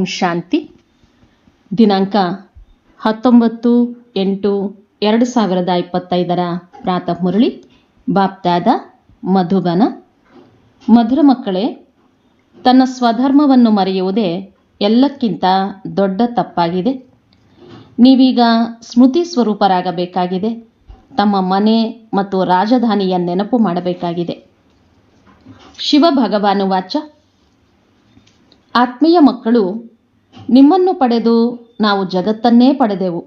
ಓಂ ಶಾಂತಿ. ದಿನಾಂಕ ಹತ್ತೊಂಬತ್ತು ಎಂಟು ಎರಡು ಸಾವಿರದ ಇಪ್ಪತ್ತೈದರ ಪ್ರಾತಃ ಮುರಳಿ. ಬಾಪ್ತಾದ ಮಧುಬನ. ಮಧುರ ಮಕ್ಕಳೇ, ತನ್ನ ಸ್ವಧರ್ಮವನ್ನು ಮರೆಯುವುದೇ ಎಲ್ಲಕ್ಕಿಂತ ದೊಡ್ಡ ತಪ್ಪಾಗಿದೆ. ನೀವೀಗ ಸ್ಮೃತಿ ಸ್ವರೂಪರಾಗಬೇಕಾಗಿದೆ. ತಮ್ಮ ಮನೆ ಮತ್ತು ರಾಜಧಾನಿಯ ನೆನಪು ಮಾಡಬೇಕಾಗಿದೆ. ಶಿವ ಭಗವಾನು ವಾಚ. ಆತ್ಮೀಯ ಮಕ್ಕಳು ನಿಮ್ಮನ್ನು ಪಡೆದು ನಾವು ಜಗತ್ತನ್ನೇ ಪಡೆದೆವು.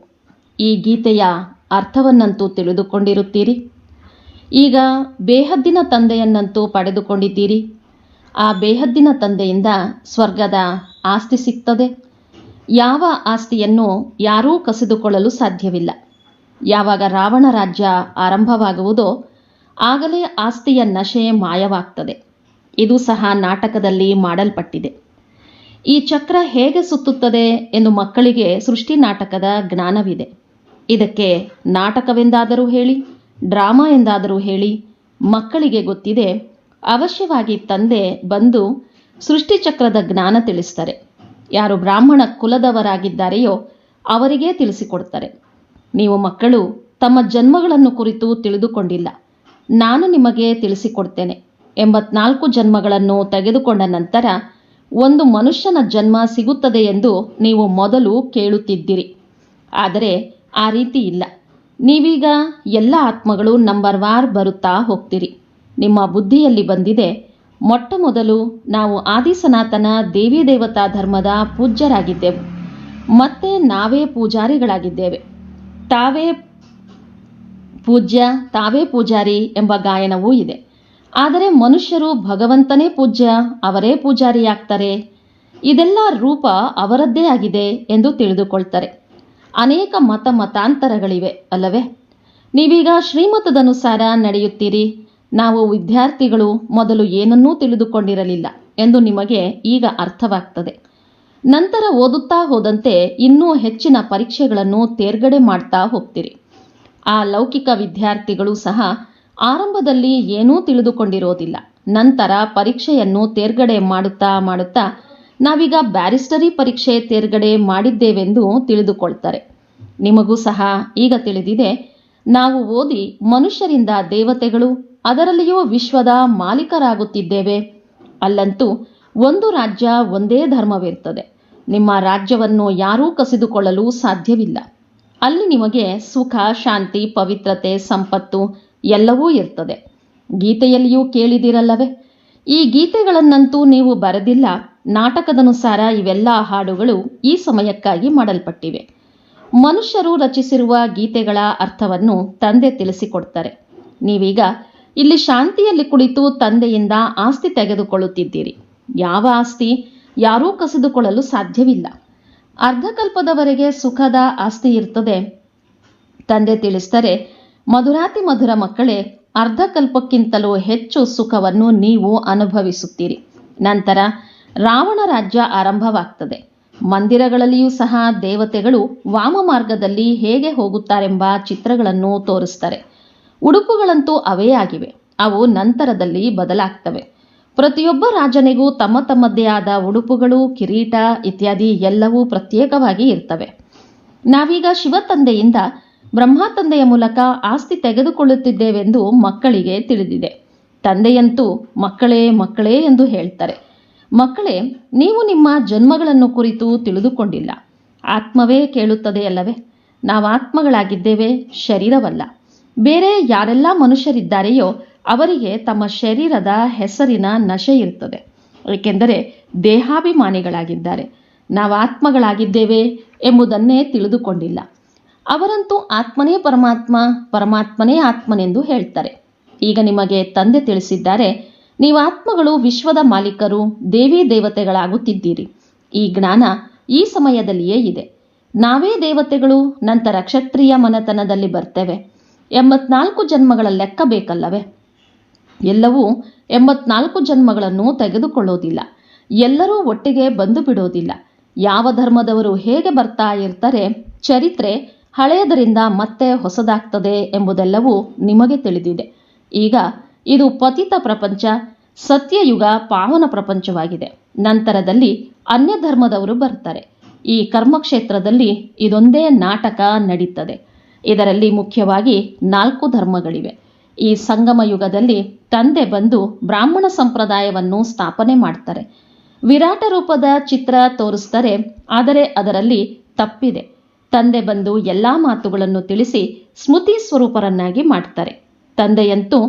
ಈ ಗೀತೆಯ ಅರ್ಥವನ್ನಂತೂ ತಿಳಿದುಕೊಂಡಿರುತ್ತೀರಿ. ಈಗ ಬೇಹದ್ದಿನ ತಂದೆಯನ್ನಂತೂ ಪಡೆದುಕೊಂಡಿದ್ದೀರಿ. ಆ ಬೇಹದ್ದಿನ ತಂದೆಯಿಂದ ಸ್ವರ್ಗದ ಆಸ್ತಿ ಸಿಗ್ತದೆ. ಯಾವ ಆಸ್ತಿಯನ್ನು ಯಾರೂ ಕಸಿದುಕೊಳ್ಳಲು ಸಾಧ್ಯವಿಲ್ಲ. ಯಾವಾಗ ರಾವಣ ರಾಜ್ಯ ಆರಂಭವಾಗುವುದೋ ಆಗಲೇ ಆಸ್ತಿಯ ನಶೆ ಮಾಯವಾಗ್ತದೆ. ಇದು ಸಹ ನಾಟಕದಲ್ಲಿ ಮಾಡಲ್ಪಟ್ಟಿದೆ. ಈ ಚಕ್ರ ಹೇಗೆ ಸುತ್ತುತ್ತದೆ ಎಂದು ಮಕ್ಕಳಿಗೆ ಸೃಷ್ಟಿ ನಾಟಕದ ಜ್ಞಾನವಿದೆ. ಇದಕ್ಕೆ ನಾಟಕವೆಂದಾದರೂ ಹೇಳಿ, ಡ್ರಾಮಾ ಎಂದಾದರೂ ಹೇಳಿ ಮಕ್ಕಳಿಗೆ ಗೊತ್ತಿದೆ. ಅವಶ್ಯವಾಗಿ ತಂದೆ ಬಂದು ಸೃಷ್ಟಿ ಚಕ್ರದ ಜ್ಞಾನ ತಿಳಿಸ್ತಾರೆ. ಯಾರು ಬ್ರಾಹ್ಮಣ ಕುಲದವರಾಗಿದ್ದಾರೆಯೋ ಅವರಿಗೆ ತಿಳಿಸಿಕೊಡ್ತಾರೆ. ನೀವು ಮಕ್ಕಳು ತಮ್ಮ ಜನ್ಮಗಳನ್ನು ಕುರಿತು ತಿಳಿದುಕೊಂಡಿಲ್ಲ. ನಾನು ನಿಮಗೆ ತಿಳಿಸಿಕೊಡ್ತೇನೆ. ಎಂಬತ್ನಾಲ್ಕು ಜನ್ಮಗಳನ್ನು ತೆಗೆದುಕೊಂಡ ನಂತರ ಒಂದು ಮನುಷ್ಯನ ಜನ್ಮ ಸಿಗುತ್ತದೆ ಎಂದು ನೀವು ಮೊದಲು ಕೇಳುತ್ತಿದ್ದೀರಿ. ಆದರೆ ಆ ರೀತಿ ಇಲ್ಲ. ನೀವೀಗ ಎಲ್ಲ ಆತ್ಮಗಳು ನಂಬರ್ ವಾರ್ ಬರುತ್ತಾ ಹೋಗ್ತೀರಿ. ನಿಮ್ಮ ಬುದ್ಧಿಯಲ್ಲಿ ಬಂದಿದೆ, ಮೊಟ್ಟ ಮೊದಲು ನಾವು ಆದಿ ಸನಾತನ ದೇವಿ ದೇವತಾ ಧರ್ಮದ ಪೂಜ್ಯರಾಗಿದ್ದೆವು. ಮತ್ತೆ ನಾವೇ ಪೂಜಾರಿಗಳಾಗಿದ್ದೇವೆ. ತಾವೇ ಪೂಜ್ಯ, ತಾವೇ ಪೂಜಾರಿ ಎಂಬ ಗಾಯನವೂ ಇದೆ. ಆದರೆ ಮನುಷ್ಯರು ಭಗವಂತನೇ ಪೂಜ್ಯ, ಅವರೇ ಪೂಜಾರಿಯಾಗ್ತಾರೆ. ಇದೆಲ್ಲ ರೂಪ ಅವರದ್ದೇ ಆಗಿದೆ ಎಂದು ತಿಳಿದುಕೊಳ್ತಾರೆ. ಅನೇಕ ಮತ ಮತಾಂತರಗಳಿವೆ, ಅಲ್ಲವೇ? ನೀವೀಗ ಶ್ರೀಮತದನುಸಾರ ನಡೆಯುತ್ತೀರಿ. ನಾವು ವಿದ್ಯಾರ್ಥಿಗಳು, ಮೊದಲು ಏನನ್ನೂ ತಿಳಿದುಕೊಂಡಿರಲಿಲ್ಲ ಎಂದು ನಿಮಗೆ ಈಗ ಅರ್ಥವಾಗ್ತದೆ. ನಂತರ ಓದುತ್ತಾ ಹೋದಂತೆ ಇನ್ನೂ ಹೆಚ್ಚಿನ ಪರೀಕ್ಷೆಗಳನ್ನು ತೇರ್ಗಡೆ ಮಾಡ್ತಾ ಹೋಗ್ತೀರಿ. ಆ ಲೌಕಿಕ ವಿದ್ಯಾರ್ಥಿಗಳು ಸಹ ಆರಂಭದಲ್ಲಿ ಏನೂ ತಿಳಿದುಕೊಂಡಿರೋದಿಲ್ಲ. ನಂತರ ಪರೀಕ್ಷೆಯನ್ನು ತೇರ್ಗಡೆ ಮಾಡುತ್ತಾ ಮಾಡುತ್ತಾ ನಾವೀಗ ಬ್ಯಾರಿಸ್ಟರಿ ಪರೀಕ್ಷೆ ತೇರ್ಗಡೆ ಮಾಡಿದ್ದೇವೆಂದು ತಿಳಿದುಕೊಳ್ತಾರೆ. ನಿಮಗೂ ಸಹ ಈಗ ತಿಳಿದಿದೆ. ನಾವು ಓದಿ ಮನುಷ್ಯರಿಂದ ದೇವತೆಗಳು, ಅದರಲ್ಲಿಯೂ ವಿಶ್ವದ ಮಾಲೀಕರಾಗುತ್ತಿದ್ದೇವೆ. ಅಲ್ಲಂತೂ ಒಂದು ರಾಜ್ಯ ಒಂದೇ ಧರ್ಮವಿರ್ತದೆ ನಿಮ್ಮ ರಾಜ್ಯವನ್ನು ಯಾರೂ ಕಸಿದುಕೊಳ್ಳಲು ಸಾಧ್ಯವಿಲ್ಲ. ಅಲ್ಲಿ ನಿಮಗೆ ಸುಖ, ಶಾಂತಿ, ಪವಿತ್ರತೆ, ಸಂಪತ್ತು ಎಲ್ಲವೂ ಇರ್ತದೆ. ಗೀತೆಯಲ್ಲಿಯೂ ಕೇಳಿದಿರಲ್ಲವೇ? ಈ ಗೀತೆಗಳನ್ನಂತೂ ನೀವು ಬರೆದಿಲ್ಲ, ನಾಟಕದನುಸಾರ ಇವೆಲ್ಲ ಹಾಡುಗಳು ಈ ಸಮಯಕ್ಕಾಗಿ ಮಾಡಲ್ಪಟ್ಟಿವೆ. ಮನುಷ್ಯರು ರಚಿಸಿರುವ ಗೀತೆಗಳ ಅರ್ಥವನ್ನು ತಂದೆ ತಿಳಿಸಿಕೊಡ್ತಾರೆ. ನೀವೀಗ ಇಲ್ಲಿ ಶಾಂತಿಯಲ್ಲಿ ಕುಳಿತು ತಂದೆಯಿಂದ ಆಸ್ತಿ ತೆಗೆದುಕೊಳ್ಳುತ್ತಿದ್ದೀರಿ. ಯಾವ ಆಸ್ತಿ? ಯಾರೂ ಕಸಿದುಕೊಳ್ಳಲು ಸಾಧ್ಯವಿಲ್ಲ. ಅರ್ಧಕಲ್ಪದವರೆಗೆ ಸುಖದ ಆಸ್ತಿ ಇರ್ತದೆ. ತಂದೆ ತಿಳಿಸ್ತಾರೆ ಮಧುರಾತಿ ಮಧುರ ಮಕ್ಕಳೇ, ಅರ್ಧಕಲ್ಪಕ್ಕಿಂತಲೂ ಹೆಚ್ಚು ಸುಖವನ್ನು ನೀವು ಅನುಭವಿಸುತ್ತೀರಿ. ನಂತರ ರಾವಣ ರಾಜ್ಯ ಆರಂಭವಾಗ್ತದೆ. ಮಂದಿರಗಳಲ್ಲಿಯೂ ಸಹ ದೇವತೆಗಳು ವಾಮ ಮಾರ್ಗದಲ್ಲಿ ಹೇಗೆ ಹೋಗುತ್ತಾರೆಂಬ ಚಿತ್ರಗಳನ್ನು ತೋರಿಸ್ತಾರೆ. ಉಡುಪುಗಳಂತೂ ಅವೇ ಆಗಿವೆ. ಅವು ನಂತರದಲ್ಲಿ ಬದಲಾಗ್ತವೆ. ಪ್ರತಿಯೊಬ್ಬ ರಾಜನಿಗೂ ತಮ್ಮ ತಮ್ಮದೇ ಆದ ಉಡುಪುಗಳು, ಕಿರೀಟ ಇತ್ಯಾದಿ ಎಲ್ಲವೂ ಪ್ರತ್ಯೇಕವಾಗಿ ಇರ್ತವೆ. ನಾವೀಗ ಶಿವ ತಂದೆಯಿಂದ ಬ್ರಹ್ಮ ತಂದೆಯ ಮೂಲಕ ಆಸ್ತಿ ತೆಗೆದುಕೊಳ್ಳುತ್ತಿದ್ದೇವೆಂದು ಮಕ್ಕಳಿಗೆ ತಿಳಿದಿದೆ. ತಂದೆಯಂತೂ ಮಕ್ಕಳೇ ಮಕ್ಕಳೇ ಎಂದು ಹೇಳ್ತಾರೆ. ಮಕ್ಕಳೇ, ನೀವು ನಿಮ್ಮ ಜನ್ಮಗಳನ್ನು ಕುರಿತು ತಿಳಿದುಕೊಂಡಿಲ್ಲ. ಆತ್ಮವೇ ಕೇಳುತ್ತದೆಯಲ್ಲವೇ ನಾವು ಆತ್ಮಗಳಾಗಿದ್ದೇವೆ, ಶರೀರವಲ್ಲ. ಬೇರೆ ಯಾರೆಲ್ಲ ಮನುಷ್ಯರಿದ್ದಾರೆಯೋ ಅವರಿಗೆ ತಮ್ಮ ಶರೀರದ ಹೆಸರಿನ ನಶೆ ಇರುತ್ತದೆ. ಏಕೆಂದರೆ ದೇಹಾಭಿಮಾನಿಗಳಾಗಿದ್ದಾರೆ. ನಾವು ಆತ್ಮಗಳಾಗಿದ್ದೇವೆ ಎಂಬುದನ್ನೇ ತಿಳಿದುಕೊಂಡಿಲ್ಲ. ಅವರಂತೂ ಆತ್ಮನೇ ಪರಮಾತ್ಮ, ಪರಮಾತ್ಮನೇ ಆತ್ಮನೆಂದು ಹೇಳ್ತಾರೆ. ಈಗ ನಿಮಗೆ ತಂದೆ ತಿಳಿಸಿದ್ದಾರೆ, ನೀವು ಆತ್ಮಗಳು ವಿಶ್ವದ ಮಾಲೀಕರು, ದೇವಿ ದೇವತೆಗಳಾಗುತ್ತಿದ್ದೀರಿ. ಈ ಜ್ಞಾನ ಈ ಸಮಯದಲ್ಲಿಯೇ ಇದೆ. ನಾವೇ ದೇವತೆಗಳು, ನಂತರ ಕ್ಷತ್ರಿಯ ಮನತನದಲ್ಲಿ ಬರ್ತೇವೆ. ಎಂಬತ್ನಾಲ್ಕು ಜನ್ಮಗಳ ಲೆಕ್ಕ ಬೇಕಲ್ಲವೇ? ಎಲ್ಲವೂ ಎಂಬತ್ನಾಲ್ಕು ಜನ್ಮಗಳನ್ನು ತೆಗೆದುಕೊಳ್ಳೋದಿಲ್ಲ. ಎಲ್ಲರೂ ಒಟ್ಟಿಗೆ ಬಂದು ಬಿಡೋದಿಲ್ಲ. ಯಾವ ಧರ್ಮದವರು ಹೇಗೆ ಬರ್ತಾ ಇರ್ತಾರೆ, ಚರಿತ್ರೆ ಹಳೆಯದರಿಂದ ಮತ್ತೆ ಹೊಸದಾಗ್ತದೆ ಎಂಬುದೆಲ್ಲವೂ ನಿಮಗೆ ತಿಳಿದಿದೆ. ಈಗ ಇದು ಪತಿತ ಪ್ರಪಂಚ, ಸತ್ಯಯುಗ ಪಾವನ ಪ್ರಪಂಚವಾಗಿದೆ. ನಂತರದಲ್ಲಿ ಅನ್ಯ ಧರ್ಮದವರು ಬರ್ತಾರೆ ಈ ಕರ್ಮಕ್ಷೇತ್ರದಲ್ಲಿ ಇದೊಂದೇ ನಾಟಕ ನಡೀತದೆ. ಇದರಲ್ಲಿ ಮುಖ್ಯವಾಗಿ ನಾಲ್ಕು ಧರ್ಮಗಳಿವೆ. ಈ ಸಂಗಮ ಯುಗದಲ್ಲಿ ತಂದೆ ಬಂದು ಬ್ರಾಹ್ಮಣ ಸಂಪ್ರದಾಯವನ್ನು ಸ್ಥಾಪನೆ ಮಾಡ್ತಾರೆ. ವಿರಾಟ ರೂಪದ ಚಿತ್ರ ತೋರಿಸ್ತಾರೆ ಆದರೆ ಅದರಲ್ಲಿ ತಪ್ಪಿದೆ. ತಂದೆ ಬಂದು ಎಲ್ಲ ಮಾತುಗಳನ್ನು ತಿಳಿಸಿ ಸ್ಮೃತಿ ಸ್ವರೂಪರನ್ನಾಗಿ ಮಾಡ್ತಾರೆ. ತಂದೆಯಂತೂ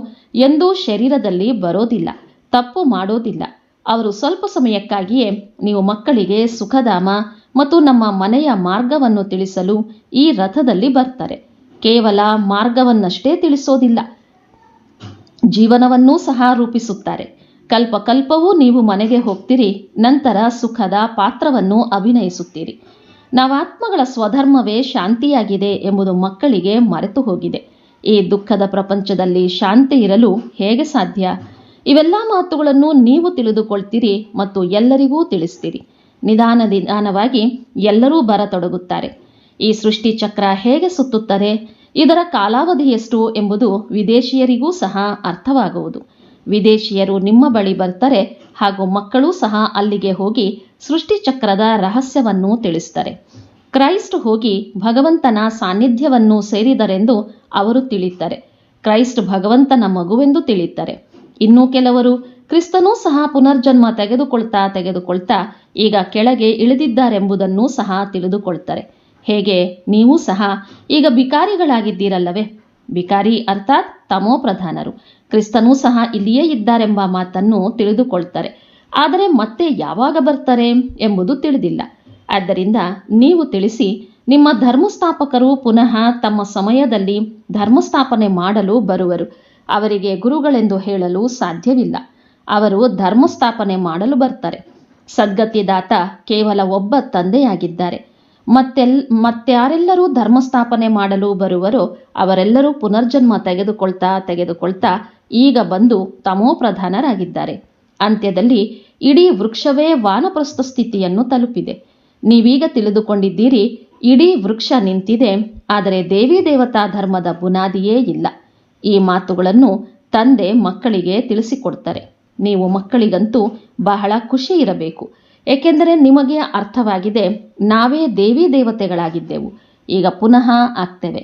ಎಂದೂ ಶರೀರದಲ್ಲಿ ಬರೋದಿಲ್ಲ, ತಪ್ಪು ಮಾಡೋದಿಲ್ಲ. ಅವರು ಸ್ವಲ್ಪ ಸಮಯಕ್ಕಾಗಿಯೇ ನೀವು ಮಕ್ಕಳಿಗೆ ಸುಖಧಾಮ ಮತ್ತು ನಮ್ಮ ಮನೆಯ ಮಾರ್ಗವನ್ನು ತಿಳಿಸಲು ಈ ರಥದಲ್ಲಿ ಬರ್ತಾರೆ. ಕೇವಲ ಮಾರ್ಗವನ್ನಷ್ಟೇ ತಿಳಿಸೋದಿಲ್ಲ, ಜೀವನವನ್ನೂ ಸಹ ರೂಪಿಸುತ್ತಾರೆ. ಕಲ್ಪ ಕಲ್ಪವೂ ನೀವು ಮನೆಗೆ ಹೋಗ್ತೀರಿ, ನಂತರ ಸುಖದ ಪಾತ್ರವನ್ನು ಅಭಿನಯಿಸುತ್ತೀರಿ. ನಾವಾತ್ಮಗಳ ಸ್ವಧರ್ಮವೇ ಶಾಂತಿಯಾಗಿದೆ ಎಂಬುದು ಮಕ್ಕಳಿಗೆ ಮರೆತು ಹೋಗಿದೆ. ಈ ದುಃಖದ ಪ್ರಪಂಚದಲ್ಲಿ ಶಾಂತಿ ಇರಲು ಹೇಗೆ ಸಾಧ್ಯ? ಇವೆಲ್ಲ ಮಾತುಗಳನ್ನು ನೀವು ತಿಳಿದುಕೊಳ್ತೀರಿ ಮತ್ತು ಎಲ್ಲರಿಗೂ ತಿಳಿಸ್ತೀರಿ. ನಿಧಾನ ನಿಧಾನವಾಗಿ ಎಲ್ಲರೂ ಬರತೊಡಗುತ್ತಾರೆ. ಈ ಸೃಷ್ಟಿ ಚಕ್ರ ಹೇಗೆ ಸುತ್ತುತ್ತದೆ? ಇದರ ಕಾಲಾವಧಿ ಎಷ್ಟು ಎಂಬುದು ವಿದೇಶಿಯರಿಗೂ ಸಹ ಅರ್ಥವಾಗುವುದು. ವಿದೇಶಿಯರು ನಿಮ್ಮ ಬಳಿ ಬರ್ತಾರೆ ಹಾಗೂ ಮಕ್ಕಳೂ ಸಹ ಅಲ್ಲಿಗೆ ಹೋಗಿ ಸೃಷ್ಟಿ ಚಕ್ರದ ರಹಸ್ಯವನ್ನು ತಿಳಿಸ್ತಾರೆ ಕ್ರೈಸ್ಟ್ ಹೋಗಿ ಭಗವಂತನ ಸಾನ್ನಿಧ್ಯವನ್ನು ಸೇರಿದರೆಂದು ಅವರು ತಿಳಿತಾರೆ ಕ್ರೈಸ್ಟ್ ಭಗವಂತನ ಮಗುವೆಂದು ತಿಳಿತಾರೆ ಇನ್ನು ಕೆಲವರು ಕ್ರಿಸ್ತನೂ ಸಹ ಪುನರ್ಜನ್ಮ ತೆಗೆದುಕೊಳ್ತಾ ತೆಗೆದುಕೊಳ್ತಾ ಈಗ ಕೆಳಗೆ ಇಳಿದಿದ್ದಾರೆಂಬುದನ್ನು ಸಹ ತಿಳಿದುಕೊಳ್ತಾರೆ. ಹೇಗೆ? ನೀವು ಸಹ ಈಗ ಬಿಕಾರಿಗಳಾಗಿದ್ದೀರಲ್ಲವೇ? ಬಿಕಾರಿ ಅರ್ಥಾತ್ ತಮೋ ಪ್ರಧಾನರು ಕ್ರಿಸ್ತನೂ ಸಹ ಇಲ್ಲಿಯೇ ಇದ್ದಾರೆಂಬ ಮಾತನ್ನು ತಿಳಿದುಕೊಳ್ತಾರೆ. ಆದರೆ ಮತ್ತೆ ಯಾವಾಗ ಬರ್ತಾರೆ ಎಂಬುದು ತಿಳಿದಿಲ್ಲ. ಆದ್ದರಿಂದ ನೀವು ತಿಳಿಸಿ, ನಿಮ್ಮ ಧರ್ಮಸ್ಥಾಪಕರು ಪುನಃ ತಮ್ಮ ಸಮಯದಲ್ಲಿ ಧರ್ಮಸ್ಥಾಪನೆ ಮಾಡಲು ಬರುವರು. ಅವರಿಗೆ ಗುರುಗಳೆಂದು ಹೇಳಲು ಸಾಧ್ಯವಿಲ್ಲ. ಅವರು ಧರ್ಮಸ್ಥಾಪನೆ ಮಾಡಲು ಬರ್ತಾರೆ. ಸದ್ಗತಿದಾತ ಕೇವಲ ಒಬ್ಬ ತಂದೆಯಾಗಿದ್ದಾರೆ. ಮತ್ತೆಲ್, ಮತ್ತಾರೆಲ್ಲರೂ ಧರ್ಮಸ್ಥಾಪನೆ ಮಾಡಲು ಬರುವರೋ ಅವರೆಲ್ಲರೂ ಪುನರ್ಜನ್ಮ ತೆಗೆದುಕೊಳ್ತಾ ತೆಗೆದುಕೊಳ್ತಾ ಈಗ ಬಂದು ತಮೋ ಪ್ರಧಾನರಾಗಿದ್ದಾರೆ. ಅಂತ್ಯದಲ್ಲಿ ಇಡೀ ವೃಕ್ಷವೇ ವಾನಪ್ರಸ್ಥ ಸ್ಥಿತಿಯನ್ನು ತಲುಪಿದೆ. ನೀವೀಗ ತಿಳಿದುಕೊಂಡಿದ್ದೀರಿ, ಇಡೀ ವೃಕ್ಷ ನಿಂತಿದೆ, ಆದರೆ ದೇವಿ ದೇವತಾ ಧರ್ಮದ ಬುನಾದಿಯೇ ಇಲ್ಲ. ಈ ಮಾತುಗಳನ್ನು ತಂದೆ ಮಕ್ಕಳಿಗೆ ತಿಳಿಸಿಕೊಡ್ತಾರೆ. ನೀವು ಮಕ್ಕಳಿಗಂತೂ ಬಹಳ ಖುಷಿ ಇರಬೇಕು. ಏಕೆಂದರೆ ನಿಮಗೆ ಅರ್ಥವಾಗಿದೆ, ನಾವೇ ದೇವಿ ದೇವತೆಗಳಾಗಿದ್ದೆವು. ಈಗ ಪುನಃ ಆಗ್ತೇವೆ.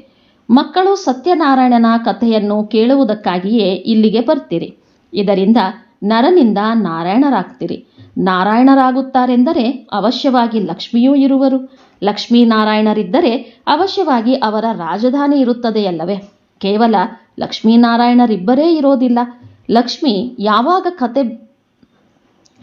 ಮಕ್ಕಳು ಸತ್ಯನಾರಾಯಣನ ಕಥೆಯನ್ನು ಕೇಳುವುದಕ್ಕಾಗಿಯೇ ಇಲ್ಲಿಗೆ ಬರ್ತೀರಿ. ಇದರಿಂದ ನರನಿಂದ ನಾರಾಯಣರಾಗ್ತೀರಿ. ನಾರಾಯಣರಾಗುತ್ತಾರೆಂದರೆ ಅವಶ್ಯವಾಗಿ ಲಕ್ಷ್ಮಿಯೂ ಇರುವರು. ಲಕ್ಷ್ಮೀನಾರಾಯಣರಿದ್ದರೆ ಅವಶ್ಯವಾಗಿ ಅವರ ರಾಜಧಾನಿ ಇರುತ್ತದೆಯಲ್ಲವೇ ಕೇವಲ ಲಕ್ಷ್ಮೀನಾರಾಯಣರಿಬ್ಬರೇ ಇರೋದಿಲ್ಲ. ಲಕ್ಷ್ಮಿ ಯಾವಾಗ ಕತೆ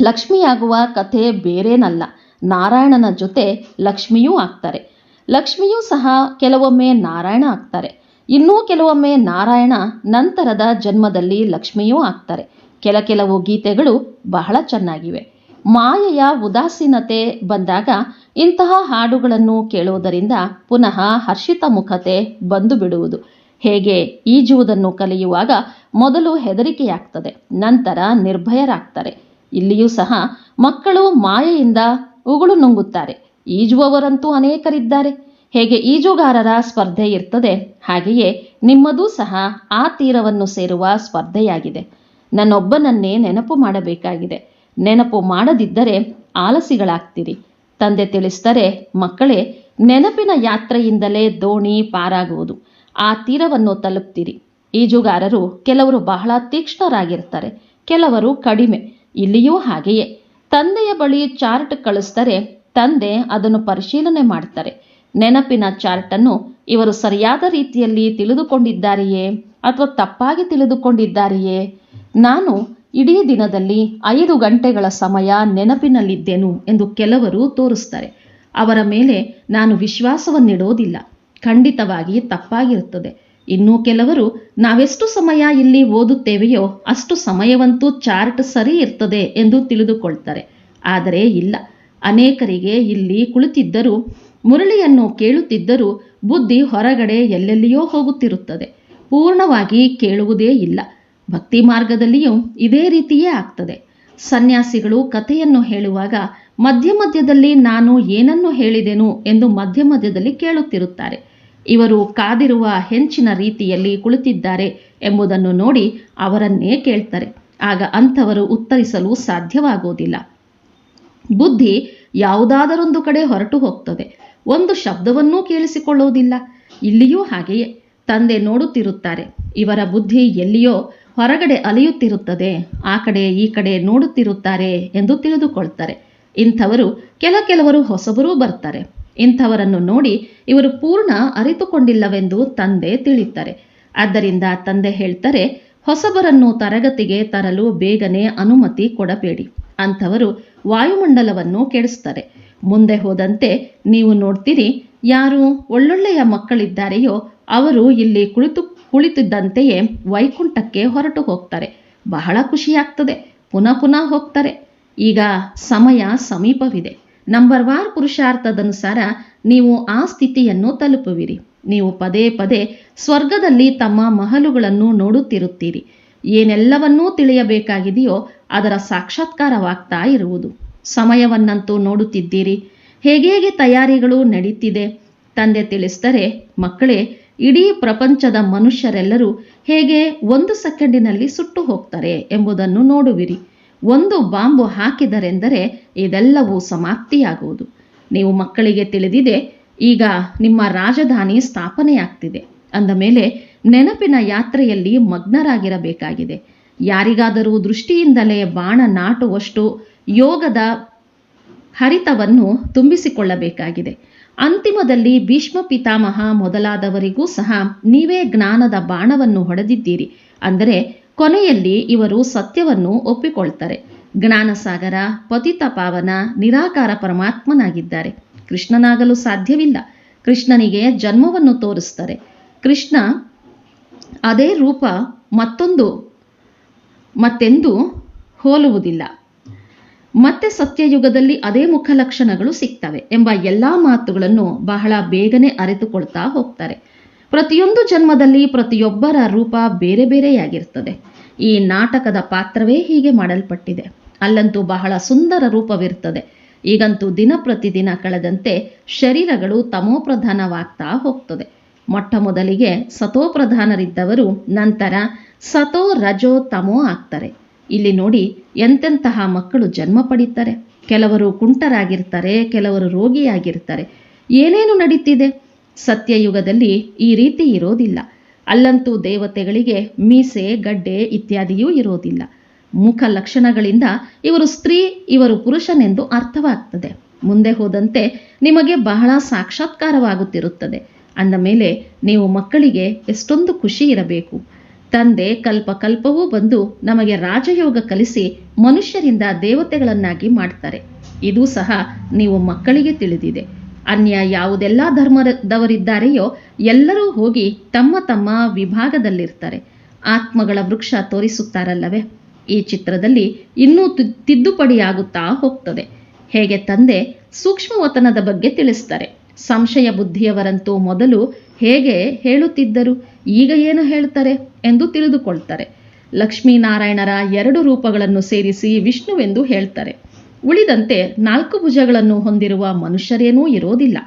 ಲಕ್ಷ್ಮಿಯಾಗುವ ಕಥೆ ಬೇರೇನಲ್ಲ. ನಾರಾಯಣನ ಜೊತೆ ಲಕ್ಷ್ಮಿಯೂ ಆಗ್ತಾರೆ. ಲಕ್ಷ್ಮಿಯೂ ಸಹ ಕೆಲವೊಮ್ಮೆ ನಾರಾಯಣ ಆಗ್ತಾರೆ. ಇನ್ನೂ ಕೆಲವೊಮ್ಮೆ ನಾರಾಯಣ ನಂತರದ ಜನ್ಮದಲ್ಲಿ ಲಕ್ಷ್ಮಿಯೂ ಆಗ್ತಾರೆ. ಕೆಲ ಕೆಲವು ಗೀತೆಗಳು ಬಹಳ ಚೆನ್ನಾಗಿವೆ. ಮಾಯೆಯ ಉದಾಸೀನತೆ ಬಂದಾಗ ಇಂತಹ ಹಾಡುಗಳನ್ನು ಕೇಳುವುದರಿಂದ ಪುನಃ ಹರ್ಷಿತ ಮುಖತೆ ಬಂದು ಬಿಡುವುದು. ಹೇಗೆ ಈಜುವುದನ್ನು ಕಲಿಯುವಾಗ ಮೊದಲು ಹೆದರಿಕೆಯಾಗ್ತದೆ, ನಂತರ ನಿರ್ಭಯರಾಗ್ತಾರೆ. ಇಲ್ಲಿಯೂ ಸಹ ಮಕ್ಕಳು ಮಾಯೆಯಿಂದ ಉಗುಳು ನುಂಗುತ್ತಾರೆ. ಈಜುವವರಂತೂ ಅನೇಕರಿದ್ದಾರೆ. ಹೇಗೆ ಈಜುಗಾರರ ಸ್ಪರ್ಧೆ ಇರ್ತದೆ, ಹಾಗೆಯೇ ನಿಮ್ಮದೂ ಸಹ ಆ ತೀರವನ್ನು ಸೇರುವ ಸ್ಪರ್ಧೆಯಾಗಿದೆ. ನನ್ನೊಬ್ಬನನ್ನೇ ನೆನಪು ಮಾಡಬೇಕಾಗಿದೆ. ನೆನಪು ಮಾಡದಿದ್ದರೆ ಆಲಸಿಗಳಾಗ್ತೀರಿ. ತಂದೆ ತಿಳಿಸ್ತಾರೆ ಮಕ್ಕಳೇ, ನೆನಪಿನ ಯಾತ್ರೆಯಿಂದಲೇ ದೋಣಿ ಪಾರಾಗುವುದು. ಆ ತೀರವನ್ನು ತಲುಪ್ತೀರಿ. ಈಜುಗಾರರು ಕೆಲವರು ಬಹಳ ತೀಕ್ಷ್ಣರಾಗಿರ್ತಾರೆ, ಕೆಲವರು ಕಡಿಮೆ. ಇಲ್ಲಿಯೂ ಹಾಗೆಯೇ. ತಂದೆಯ ಬಳಿ ಚಾರ್ಟ್ ಕಳಿಸ್ತಾರೆ ತಂದೆ ಅದನ್ನು ಪರಿಶೀಲನೆ ಮಾಡ್ತಾರೆ. ನೆನಪಿನ ಚಾರ್ಟನ್ನು ಇವರು ಸರಿಯಾದ ರೀತಿಯಲ್ಲಿ ತಿಳಿದುಕೊಂಡಿದ್ದಾರೆಯೇ ಅಥವಾ ತಪ್ಪಾಗಿ ತಿಳಿದುಕೊಂಡಿದ್ದಾರೆಯೇ? ನಾನು ಇಡೀ ದಿನದಲ್ಲಿ ಐದು ಗಂಟೆಗಳ ಸಮಯ ನೆನಪಿನಲ್ಲಿದ್ದೆನು ಎಂದು ಕೆಲವರು ತೋರಿಸ್ತಾರೆ. ಅವರ ಮೇಲೆ ನಾನು ವಿಶ್ವಾಸವನ್ನಿಡೋದಿಲ್ಲ. ಖಂಡಿತವಾಗಿ ತಪ್ಪಾಗಿರುತ್ತದೆ. ಇನ್ನು ಕೆಲವರು, ನಾವೆಷ್ಟು ಸಮಯ ಇಲ್ಲಿ ಓದುತ್ತೇವೆಯೋ ಅಷ್ಟು ಸಮಯವಂತೂ ಚಾರ್ಟ್ ಸರಿ ಇರ್ತದೆ ಎಂದು ತಿಳಿದುಕೊಳ್ತಾರೆ. ಆದರೆ ಇಲ್ಲ. ಅನೇಕರಿಗೆ ಇಲ್ಲಿ ಕುಳಿತಿದ್ದರೂ, ಮುರಳಿಯನ್ನು ಕೇಳುತ್ತಿದ್ದರೂ ಬುದ್ಧಿ ಹೊರಗಡೆ ಎಲ್ಲೆಲ್ಲಿಯೋ ಹೋಗುತ್ತಿರುತ್ತದೆ. ಪೂರ್ಣವಾಗಿ ಕೇಳುವುದೇ ಇಲ್ಲ. ಭಕ್ತಿ ಮಾರ್ಗದಲ್ಲಿಯೂ ಇದೇ ರೀತಿಯೇ ಆಗ್ತದೆ. ಸನ್ಯಾಸಿಗಳು ಕಥೆಯನ್ನು ಹೇಳುವಾಗ ಮಧ್ಯ ಮಧ್ಯದಲ್ಲಿ ನಾನು ಏನನ್ನು ಹೇಳಿದೆನು ಎಂದು ಮಧ್ಯ ಮಧ್ಯದಲ್ಲಿ ಕೇಳುತ್ತಿರುತ್ತಾರೆ. ಇವರು ಕಾದಿರುವ ಹೆಂಚಿನ ರೀತಿಯಲ್ಲಿ ಕುಳಿತಿದ್ದಾರೆ ಎಂಬುದನ್ನು ನೋಡಿ ಅವರನ್ನೇ ಕೇಳ್ತಾರೆ. ಆಗ ಅಂಥವರು ಉತ್ತರಿಸಲು ಸಾಧ್ಯವಾಗುವುದಿಲ್ಲ ಬುದ್ಧಿ ಯಾವುದಾದರೊಂದು ಕಡೆ ಹೊರಟು ಹೋಗ್ತದೆ. ಒಂದು ಶಬ್ದವನ್ನೂ ಕೇಳಿಸಿಕೊಳ್ಳುವುದಿಲ್ಲ. ಇಲ್ಲಿಯೂ ಹಾಗೆಯೇ. ತಂದೆ ನೋಡುತ್ತಿರುತ್ತಾರೆ. ಇವರ ಬುದ್ಧಿ ಎಲ್ಲಿಯೋ ಹೊರಗಡೆ ಅಲಿಯುತ್ತಿರುತ್ತದೆ, ಆ ಕಡೆ ಈ ಕಡೆ ನೋಡುತ್ತಿರುತ್ತಾರೆ ಎಂದು ತಿಳಿದುಕೊಳ್ತಾರೆ. ಇಂಥವರು ಕೆಲ ಕೆಲವರು ಹೊಸಬರೂ ಬರ್ತಾರೆ. ಇಂಥವರನ್ನು ನೋಡಿ ಇವರು ಪೂರ್ಣ ಅರಿತುಕೊಂಡಿಲ್ಲವೆಂದು ತಂದೆ ತಿಳಿತಾರೆ. ಆದ್ದರಿಂದ ತಂದೆ ಹೇಳ್ತಾರೆ, ಹೊಸಬರನ್ನು ತರಗತಿಗೆ ತರಲು ಬೇಗನೆ ಅನುಮತಿ ಕೊಡಬೇಡಿ. ಅಂಥವರು ವಾಯುಮಂಡಲವನ್ನು ಕೆಡಿಸ್ತಾರೆ. ಮುಂದೆ ಹೋದಂತೆ, ನೀವು ನೋಡ್ತೀರಿ, ಯಾರು ಒಳ್ಳೊಳ್ಳೆಯ ಮಕ್ಕಳಿದ್ದಾರೆಯೋ ಅವರು ಇಲ್ಲಿ ಕುಳಿತು ಕುಳಿತಿದ್ದಂತೆಯೇ ವೈಕುಂಠಕ್ಕೆ ಹೊರಟು ಹೋಗ್ತಾರೆ. ಬಹಳ ಖುಷಿಯಾಗ್ತದೆ. ಪುನಃ ಪುನಃ ಹೋಗ್ತಾರೆ. ಈಗ ಸಮಯ ಸಮೀಪವಿದೆ. ನಂಬರ್ ವಾರ್ ಪುರುಷಾರ್ಥದನುಸಾರ ನೀವು ಆ ಸ್ಥಿತಿಯನ್ನು ತಲುಪುವಿರಿ. ನೀವು ಪದೇ ಪದೇ ಸ್ವರ್ಗದಲ್ಲಿ ತಮ್ಮ ಮಹಲುಗಳನ್ನು ನೋಡುತ್ತಿರುತ್ತೀರಿ. ಏನೆಲ್ಲವನ್ನೂ ತಿಳಿಯಬೇಕಾಗಿದೆಯೋ ಅದರ ಸಾಕ್ಷಾತ್ಕಾರವಾಗ್ತಾ ಇರುವುದು. ಸಮಯವನ್ನಂತೂ ನೋಡುತ್ತಿದ್ದೀರಿ. ಹೇಗೆ ತಯಾರಿಗಳು ನಡೀತಿದೆ? ತಂದೆ ತಿಳಿಸಿದರೆ, ಮಕ್ಕಳೇ ಇಡೀ ಪ್ರಪಂಚದ ಮನುಷ್ಯರೆಲ್ಲರೂ ಹೇಗೆ ಒಂದು ಸೆಕೆಂಡಿನಲ್ಲಿ ಸುಟ್ಟು ಹೋಗ್ತಾರೆ ಎಂಬುದನ್ನು ನೋಡುವಿರಿ. ಒಂದು ಬಾಂಬು ಹಾಕಿದರೆಂದರೆ ಇದೆಲ್ಲವೂ ಸಮಾಪ್ತಿಯಾಗುವುದು. ನೀವು ಮಕ್ಕಳಿಗೆ ತಿಳಿದಿದೆ, ಈಗ ನಿಮ್ಮ ರಾಜಧಾನಿ ಸ್ಥಾಪನೆಯಾಗ್ತಿದೆ. ಅಂದ ಮೇಲೆ ನೆನಪಿನ ಯಾತ್ರೆಯಲ್ಲಿ ಮಗ್ನರಾಗಿರಬೇಕಾಗಿದೆ. ಯಾರಿಗಾದರೂ ದೃಷ್ಟಿಯಿಂದಲೇ ಬಾಣ ನಾಟುವಷ್ಟು ಯೋಗದ ಹರಿತವನ್ನು ತುಂಬಿಸಿಕೊಳ್ಳಬೇಕಾಗಿದೆ. ಅಂತಿಮದಲ್ಲಿ ಭೀಷ್ಮ ಪಿತಾಮಹ ಮೊದಲಾದವರಿಗೂ ಸಹ ನೀವೇ ಜ್ಞಾನದ ಬಾಣವನ್ನು ಹೊಡೆದಿದ್ದೀರಿ. ಅಂದರೆ ಕೊನೆಯಲ್ಲಿ ಇವರು ಸತ್ಯವನ್ನು ಒಪ್ಪಿಕೊಳ್ತಾರೆ. ಜ್ಞಾನಸಾಗರ, ಪತಿತ ಪಾವನ, ನಿರಾಕಾರ ಪರಮಾತ್ಮನಾಗಿದ್ದಾರೆ. ಕೃಷ್ಣನಾಗಲು ಸಾಧ್ಯವಿಲ್ಲ. ಕೃಷ್ಣನಿಗೆ ಜನ್ಮವನ್ನು ತೋರಿಸ್ತಾರೆ. ಕೃಷ್ಣ ಅದೇ ರೂಪ ಮತ್ತೊಂದು, ಮತ್ತೆಂದು ಹೋಲುವುದಿಲ್ಲ. ಮತ್ತೆ ಸತ್ಯಯುಗದಲ್ಲಿ ಅದೇ ಮುಖ ಲಕ್ಷಣಗಳು ಸಿಗ್ತವೆ ಎಂಬ ಎಲ್ಲಾ ಮಾತುಗಳನ್ನು ಬಹಳ ಬೇಗನೆ ಅರಿತುಕೊಳ್ತಾ ಹೋಗ್ತಾರೆ. ಪ್ರತಿಯೊಂದು ಜನ್ಮದಲ್ಲಿ ಪ್ರತಿಯೊಬ್ಬರ ರೂಪ ಬೇರೆ ಬೇರೆಯಾಗಿರ್ತದೆ. ಈ ನಾಟಕದ ಪಾತ್ರವೇ ಹೀಗೆ ಮಾಡಲ್ಪಟ್ಟಿದೆ. ಅಲ್ಲಂತೂ ಬಹಳ ಸುಂದರ ರೂಪವಿರ್ತದೆ. ಈಗಂತೂ ದಿನ ಪ್ರತಿದಿನ ಕಳೆದಂತೆ ಶರೀರಗಳು ತಮೋಪ್ರಧಾನವಾಗ್ತಾ ಹೋಗ್ತದೆ. ಮೊಟ್ಟ ಮೊದಲಿಗೆ ಸತೋಪ್ರಧಾನರಿದ್ದವರು ನಂತರ ಸತೋ ರಜೋ ತಮೋ ಆಗ್ತಾರೆ. ಇಲ್ಲಿ ನೋಡಿ ಎಂತೆಂತಹ ಮಕ್ಕಳು ಜನ್ಮ ಪಡೀತಾರೆ. ಕೆಲವರು ಕುಂಟರಾಗಿರ್ತಾರೆ, ಕೆಲವರು ರೋಗಿಯಾಗಿರ್ತಾರೆ. ಏನೇನು ನಡೀತಿದೆ? ಸತ್ಯಯುಗದಲ್ಲಿ ಈ ರೀತಿ ಇರೋದಿಲ್ಲ. ಅಲ್ಲಂತೂ ದೇವತೆಗಳಿಗೆ ಮೀಸೆ, ಗಡ್ಡೆ ಇತ್ಯಾದಿಯೂ ಇರೋದಿಲ್ಲ. ಮುಖ ಲಕ್ಷಣಗಳಿಂದ ಇವರು ಸ್ತ್ರೀ, ಇವರು ಪುರುಷನೆಂದು ಅರ್ಥವಾಗ್ತದೆ. ಮುಂದೆ ಹೋದಂತೆ ನಿಮಗೆ ಬಹಳ ಸಾಕ್ಷಾತ್ಕಾರವಾಗುತ್ತಿರುತ್ತದೆ. ಅಂದ ಮೇಲೆ ನೀವು ಮಕ್ಕಳಿಗೆ ಎಷ್ಟೊಂದು ಖುಷಿ ಇರಬೇಕು. ತಂದೆ ಕಲ್ಪ ಕಲ್ಪವೂ ಬಂದು ನಮಗೆ ರಾಜಯೋಗ ಕಲಿಸಿ ಮನುಷ್ಯರಿಂದ ದೇವತೆಗಳನ್ನಾಗಿ ಮಾಡ್ತಾರೆ. ಇದು ಸಹ ನೀವು ಮಕ್ಕಳಿಗೆ ತಿಳಿದಿದೆ. ಅನ್ಯ ಯಾವುದೆಲ್ಲ ಧರ್ಮದವರಿದ್ದಾರೆಯೋ ಎಲ್ಲರೂ ಹೋಗಿ ತಮ್ಮ ತಮ್ಮ ವಿಭಾಗದಲ್ಲಿರ್ತಾರೆ. ಆತ್ಮಗಳ ವೃಕ್ಷ ತೋರಿಸುತ್ತಾರಲ್ಲವೇ? ಈ ಚಿತ್ರದಲ್ಲಿ ಇನ್ನೂ ತಿದ್ದುಪಡಿಯಾಗುತ್ತಾ ಹೋಗ್ತದೆ. ಹೇಗೆ ತಂದೆ ಸೂಕ್ಷ್ಮವತನದ ಬಗ್ಗೆ ತಿಳಿಸ್ತಾರೆ. ಸಂಶಯ ಬುದ್ಧಿಯವರಂತೂ ಮೊದಲು ಹೇಗೆ ಹೇಳುತ್ತಿದ್ದರು? ಈಗ ಏನು ಹೇಳ್ತಾರೆ ಎಂದು ತಿಳಿದುಕೊಳ್ತಾರೆ. ಲಕ್ಷ್ಮೀನಾರಾಯಣರ ಎರಡು ರೂಪಗಳನ್ನು ಸೇರಿಸಿ ವಿಷ್ಣುವೆಂದು ಹೇಳ್ತಾರೆ. ಉಳಿದಂತೆ ನಾಲ್ಕು ಭುಜಗಳನ್ನು ಹೊಂದಿರುವ ಮನುಷ್ಯರೇನೂ ಇರೋದಿಲ್ಲ.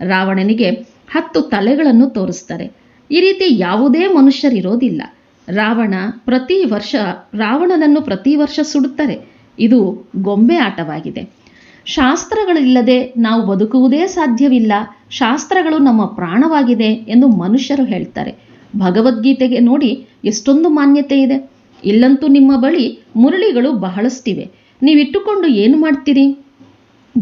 ರಾವಣನಿಗೆ ಹತ್ತು ತಲೆಗಳನ್ನು ತೋರಿಸ್ತಾರೆ. ಈ ರೀತಿ ಯಾವುದೇ ಮನುಷ್ಯರಿರೋದಿಲ್ಲ. ರಾವಣ ಪ್ರತಿ ವರ್ಷ, ರಾವಣನನ್ನು ಪ್ರತಿ ವರ್ಷ ಸುಡುತ್ತಾರೆ. ಇದು ಗೊಂಬೆ ಆಟವಾಗಿದೆ. ಶಾಸ್ತ್ರಗಳಿಲ್ಲದೆ ನಾವು ಬದುಕುವುದೇ ಸಾಧ್ಯವಿಲ್ಲ. ಶಾಸ್ತ್ರಗಳು ನಮ್ಮ ಪ್ರಾಣವಾಗಿದೆ ಎಂದು ಮನುಷ್ಯರು ಹೇಳ್ತಾರೆ. ಭಗವದ್ಗೀತೆಗೆ ನೋಡಿ ಎಷ್ಟೊಂದು ಮಾನ್ಯತೆ ಇದೆ. ಇಲ್ಲಂತೂ ನಿಮ್ಮ ಬಳಿ ಮುರಳಿಗಳು ಬಹಳಷ್ಟಿವೆ. ನೀವಿಟ್ಟುಕೊಂಡು ಏನು ಮಾಡ್ತೀರಿ?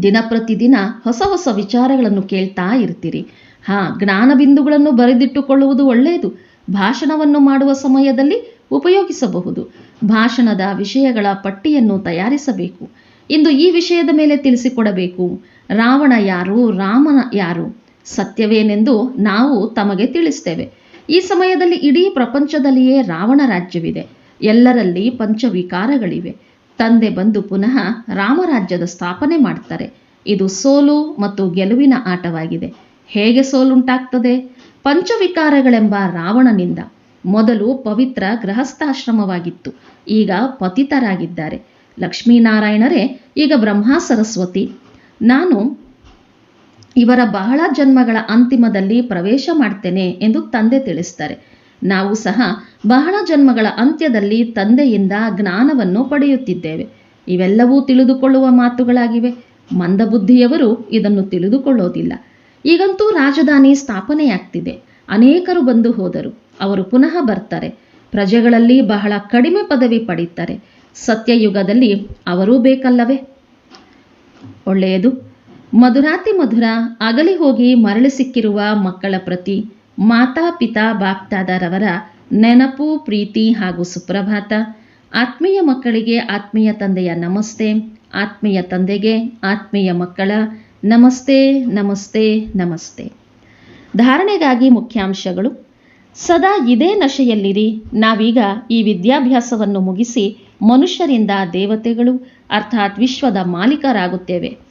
ದಿನ ಪ್ರತಿದಿನ ಹೊಸ ಹೊಸ ವಿಚಾರಗಳನ್ನು ಕೇಳ್ತಾ ಇರ್ತೀರಿ. ಹಾ, ಜ್ಞಾನ ಬಿಂದುಗಳನ್ನು ಬರೆದಿಟ್ಟುಕೊಳ್ಳುವುದು ಒಳ್ಳೆಯದು. ಭಾಷಣವನ್ನು ಮಾಡುವ ಸಮಯದಲ್ಲಿ ಉಪಯೋಗಿಸಬಹುದು. ಭಾಷಣದ ವಿಷಯಗಳ ಪಟ್ಟಿಯನ್ನು ತಯಾರಿಸಬೇಕು. ಇಂದು ಈ ವಿಷಯದ ಮೇಲೆ ತಿಳಿಸಿಕೊಡಬೇಕು. ರಾವಣ ಯಾರು, ರಾಮನ ಯಾರು? ಸತ್ಯವೇನೆಂದು ನಾವು ತಮಗೆ ತಿಳಿಸ್ತೇವೆ. ಈ ಸಮಯದಲ್ಲಿ ಇಡೀ ಪ್ರಪಂಚದಲ್ಲಿಯೇ ರಾವಣ ರಾಜ್ಯವಿದೆ. ಎಲ್ಲರಲ್ಲಿ ಪಂಚವಿಕಾರಗಳಿವೆ. ತಂದೆ ಬಂದು ಪುನಃ ರಾಮರಾಜ್ಯದ ಸ್ಥಾಪನೆ ಮಾಡ್ತಾರೆ. ಇದು ಸೋಲು ಮತ್ತು ಗೆಲುವಿನ ಆಟವಾಗಿದೆ. ಹೇಗೆ ಸೋಲುಂಟಾಗ್ತದೆ? ಪಂಚವಿಕಾರಗಳೆಂಬ ರಾವಣನಿಂದ. ಮೊದಲು ಪವಿತ್ರ ಗೃಹಸ್ಥಾಶ್ರಮವಾಗಿತ್ತು. ಈಗ ಪತಿತರಾಗಿದ್ದಾರೆ. ಲಕ್ಷ್ಮೀನಾರಾಯಣರೇ, ಈಗ ಬ್ರಹ್ಮ ಸರಸ್ವತಿ. ನಾನು ಇವರ ಬಹಳ ಜನ್ಮಗಳ ಅಂತಿಮದಲ್ಲಿ ಪ್ರವೇಶ ಮಾಡ್ತೇನೆ ಎಂದು ತಂದೆ ತಿಳಿಸ್ತಾರೆ. ನಾವು ಸಹ ಬಹಳ ಜನ್ಮಗಳ ಅಂತ್ಯದಲ್ಲಿ ತಂದೆಯಿಂದ ಜ್ಞಾನವನ್ನು ಪಡೆಯುತ್ತಿದ್ದೇವೆ. ಇವೆಲ್ಲವೂ ತಿಳಿದುಕೊಳ್ಳುವ ಮಾತುಗಳಾಗಿವೆ. ಮಂದಬುದ್ಧಿಯವರು ಇದನ್ನು ತಿಳಿದುಕೊಳ್ಳೋದಿಲ್ಲ. ಈಗಂತೂ ರಾಜಧಾನಿ ಸ್ಥಾಪನೆಯಾಗ್ತಿದೆ. ಅನೇಕರು ಬಂದು ಹೋದರು. ಅವರು ಪುನಃ ಬರ್ತಾರೆ. ಪ್ರಜೆಗಳಲ್ಲಿ ಬಹಳ ಕಡಿಮೆ ಪದವಿ ಪಡೀತಾರೆ. ಸತ್ಯಯುಗದಲ್ಲಿ ಅವರೂ ಬೇಕಲ್ಲವೇ? ಒಳ್ಳೆಯದು. ಮಧುರಾತಿ ಮಧುರ ಅಗಲಿ ಹೋಗಿ ಮರಳಿ ಸಿಕ್ಕಿರುವ ಮಕ್ಕಳ ಪ್ರತಿ ಮಾತಾ ಪಿತಾ ಬಾಪ್ತಾದರವರ ನೆನಪು, ಪ್ರೀತಿ ಹಾಗೂ ಸುಪ್ರಭಾತ. ಆತ್ಮೀಯ ಮಕ್ಕಳಿಗೆ ಆತ್ಮೀಯ ತಂದೆಯ ನಮಸ್ತೆ, ಆತ್ಮೀಯ ತಂದೆಗೆ ಆತ್ಮೀಯ ಮಕ್ಕಳ ನಮಸ್ತೆ ನಮಸ್ತೆ ನಮಸ್ತೆ. ಧಾರಣೆಗಾಗಿ ಮುಖ್ಯಾಂಶಗಳು. ಸದಾ ಇದೇ ನಶೆಯಲ್ಲಿರಿ. ನಾವೀಗ ಈ ವಿದ್ಯಾಭ್ಯಾಸವನ್ನು ಮುಗಿಸಿ ಮನುಷ್ಯರಿಂದ ದೇವತೆಗಳು, ಅರ್ಥಾತ್ ವಿಶ್ವದ ಮಾಲೀಕರಾಗುತ್ತೇವೆ.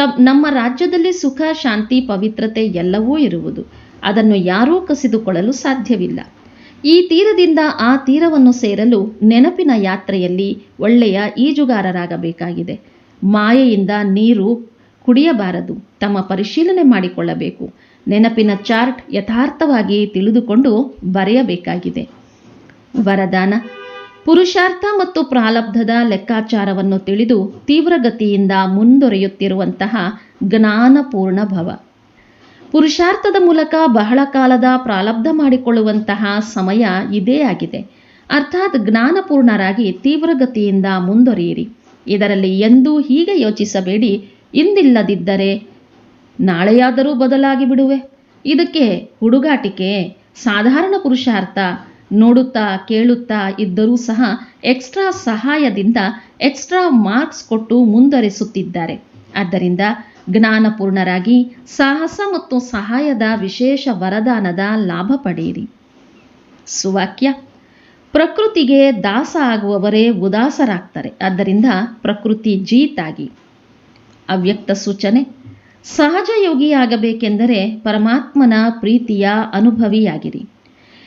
ನಮ್ಮ ರಾಜ್ಯದಲ್ಲಿ ಸುಖ, ಶಾಂತಿ, ಪವಿತ್ರತೆ ಎಲ್ಲವೂ ಇರುವುದು. ಅದನ್ನು ಯಾರೂ ಕಸಿದುಕೊಳ್ಳಲು ಸಾಧ್ಯವಿಲ್ಲ. ಈ ತೀರದಿಂದ ಆ ತೀರವನ್ನು ಸೇರಲು ನೆನಪಿನ ಯಾತ್ರೆಯಲ್ಲಿ ಒಳ್ಳೆಯ ಈಜುಗಾರರಾಗಬೇಕಾಗಿದೆ. ಮಾಯೆಯಿಂದ ನೀರು ಕುಡಿಯಬಾರದು. ತಮ್ಮ ಪರಿಶೀಲನೆ ಮಾಡಿಕೊಳ್ಳಬೇಕು. ನೆನಪಿನ ಚಾರ್ಟ್ ಯಥಾರ್ಥವಾಗಿ ತಿಳಿದುಕೊಂಡು ಬರೆಯಬೇಕಾಗಿದೆ. ವರದಾನ. ಪುರುಷಾರ್ಥ ಮತ್ತು ಪ್ರಾಲಬ್ಧದ ಲೆಕ್ಕಾಚಾರವನ್ನು ತಿಳಿದು ತೀವ್ರಗತಿಯಿಂದ ಮುಂದೊರೆಯುತ್ತಿರುವಂತಹ ಜ್ಞಾನಪೂರ್ಣ ಭವ. ಪುರುಷಾರ್ಥದ ಮೂಲಕ ಬಹಳ ಕಾಲದ ಪ್ರಾಲಬ್ಧ ಮಾಡಿಕೊಳ್ಳುವಂತಹ ಸಮಯ ಇದೇ ಆಗಿದೆ. ಅರ್ಥಾತ್ ಜ್ಞಾನಪೂರ್ಣರಾಗಿ ತೀವ್ರಗತಿಯಿಂದ ಮುಂದೊರೆಯಿರಿ. ಇದರಲ್ಲಿ ಎಂದೂ ಹೀಗೆ ಯೋಚಿಸಬೇಡಿ, ಇಂದಿಲ್ಲದಿದ್ದರೆ ನಾಳೆಯಾದರೂ ಬದಲಾಗಿ ಬಿಡುವೆ. ಇದಕ್ಕೆ ಹುಡುಗಾಟಿಕೆ, ಸಾಧಾರಣ ಪುರುಷಾರ್ಥ ನೋಡುತ್ತಾ ಕೇಳುತ್ತಾ ಇದ್ದರೂ ಸಹ ಎಕ್ಸ್ಟ್ರಾ ಸಹಾಯದಿಂದ ಎಕ್ಸ್ಟ್ರಾ ಮಾರ್ಕ್ಸ್ ಕೊಟ್ಟು ಮುಂದುವರೆಸುತ್ತಿದ್ದಾರೆ. ಆದ್ದರಿಂದ ಜ್ಞಾನಪೂರ್ಣರಾಗಿ ಸಾಹಸ ಮತ್ತು ಸಹಾಯದ ವಿಶೇಷ ವರದಾನದ ಲಾಭ ಪಡೆಯಿರಿ. ಸುವಾಕ್ಯ, ಪ್ರಕೃತಿಗೆ ದಾಸ ಆಗುವವರೇ ಉದಾಸರಾಗ್ತಾರೆ. ಆದ್ದರಿಂದ ಪ್ರಕೃತಿ ಜೀತಾಗಿ. ಅವ್ಯಕ್ತ ಸೂಚನೆ, ಸಹಜಯೋಗಿಯಾಗಬೇಕೆಂದರೆ ಪರಮಾತ್ಮನ ಪ್ರೀತಿಯ ಅನುಭವಿಯಾಗಿರಿ.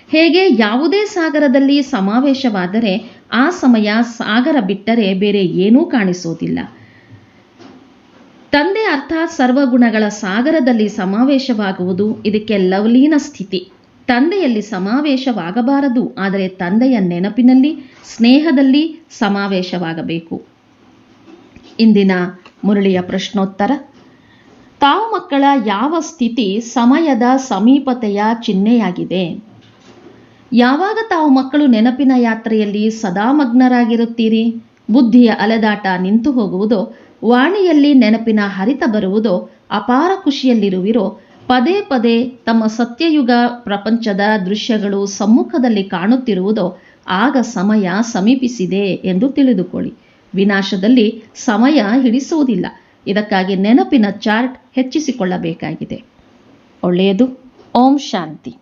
ಹೇಗೆ ಯಾವುದೇ ಸಾಗರದಲ್ಲಿ ಸಮಾವೇಶವಾದರೆ ಆ ಸಮಯ ಸಾಗರ ಬಿಟ್ಟರೆ ಬೇರೆ ಏನೂ ಕಾಣಿಸೋದಿಲ್ಲ. ತಂದೆ ಅರ್ಥಾತ್ ಸರ್ವಗುಣಗಳ ಸಾಗರದಲ್ಲಿ ಸಮಾವೇಶವಾಗುವುದು ಇದಕ್ಕೆ ಲವ್ಲೀನ ಸ್ಥಿತಿ. ತಂದೆಯಲ್ಲಿ ಸಮಾವೇಶವಾಗಬಾರದು, ಆದರೆ ತಂದೆಯ ನೆನಪಿನಲ್ಲಿ, ಸ್ನೇಹದಲ್ಲಿ ಸಮಾವೇಶವಾಗಬೇಕು. ಇಂದಿನ ಮುರಳಿಯ ಪ್ರಶ್ನೋತ್ತರ. ತಾವು ಮಕ್ಕಳ ಯಾವ ಸ್ಥಿತಿ ಸಮಯದ ಸಮೀಪತೆಯ ಚಿಹ್ನೆಯಾಗಿದೆ? ಯಾವಾಗ ತಾವು ಮಕ್ಕಳು ನೆನಪಿನ ಯಾತ್ರೆಯಲ್ಲಿ ಸದಾ ಮಗ್ನರಾಗಿರುತ್ತೀರಿ? ಬುದ್ಧಿಯ ಅಲೆದಾಟ ನಿಂತು ಹೋಗುವುದೋ, ವಾಣಿಯಲ್ಲಿ ನೆನಪಿನ ಹರಿತ ಬರುವುದೋ, ಅಪಾರ ಖುಷಿಯಲ್ಲಿರುವಿರೋ, ಪದೇ ಪದೇ ತಮ್ಮ ಸತ್ಯಯುಗ ಪ್ರಪಂಚದ ದೃಶ್ಯಗಳು ಸಮ್ಮುಖದಲ್ಲಿ ಕಾಣುತ್ತಿರುವುದೋ, ಆಗ ಸಮಯ ಸಮೀಪಿಸಿದೆ ಎಂದು ತಿಳಿದುಕೊಳ್ಳಿ. ವಿನಾಶದಲ್ಲಿ ಸಮಯ ಹಿಡಿಸುವುದಿಲ್ಲ. ಇದಕ್ಕಾಗಿ ನೆನಪಿನ ಚಾರ್ಟ್ ಹೆಚ್ಚಿಸಿಕೊಳ್ಳಬೇಕಾಗಿದೆ. ಒಳ್ಳೆಯದು. ಓಂ ಶಾಂತಿ.